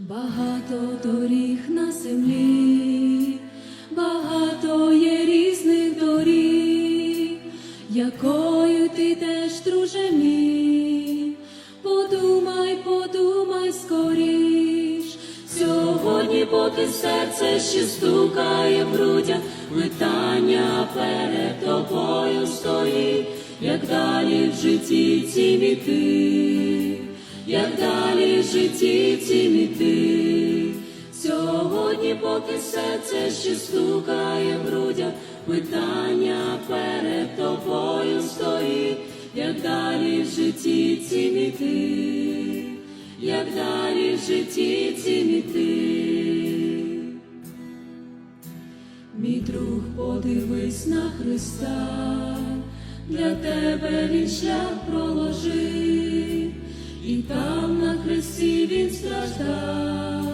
Багато доріг на землі, багато є різних доріг, якою ти теж, друже мій, подумай, подумай скоріш. Сьогодні, поки серце ще стукає в грудях, питання перед тобою стоїть, як далі в житті цім іти, як далі в житті цім іти. Сьогодні, поки серце ще стукає в грудях, питання перед тобою стоїть, як далі в житті цім іти, як далі в житті цім іти. Мій друг, подивись на Христа, для тебе він шлях проложив, і там на хресті він страждав,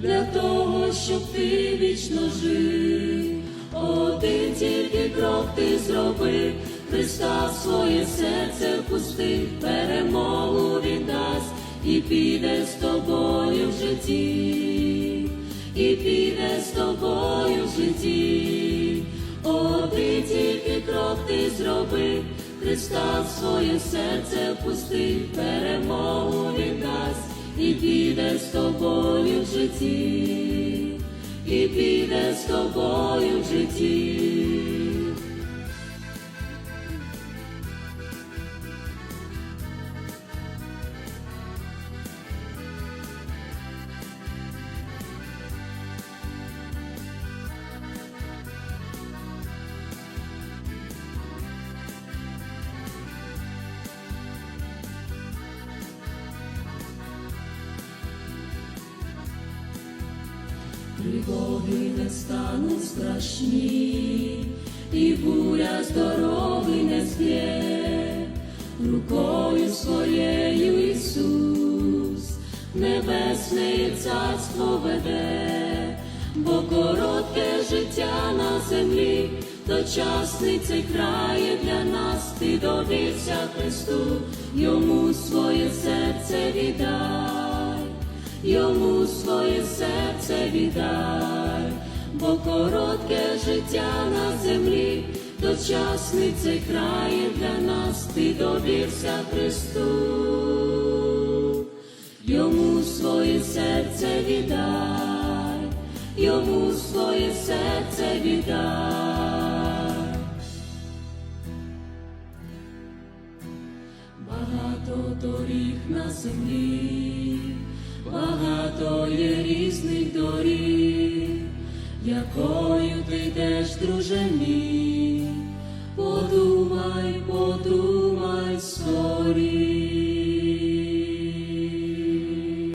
для того, щоб ти вічно жив. Один тільки крок ти зробив, Христа в своє серце впустив, перемогу він дасть і піде з тобою в житті і піде з тобою в житті. Один тільки крок ти зробив, Христа в своє серце впустив, перемогу він дасть, і піде з тобою в житті, і піде з тобою в житті. Тривоги не стануть страшні, і буря з дороги не зб'є, рукою своєю Ісус, небесне царство веде, бо коротке життя на землі, дочасний цей край є для нас, ти довівся Христу, йому своє серце віддай йому своє віддай, бо коротке життя на землі, дочасний цей край для нас, ти довівся Христу, йому своє серце віддай, йому своє серце віддай. Багато доріг на землі, багато є різних доріг, якою ти йдеш, друже мій, подумай, подумай.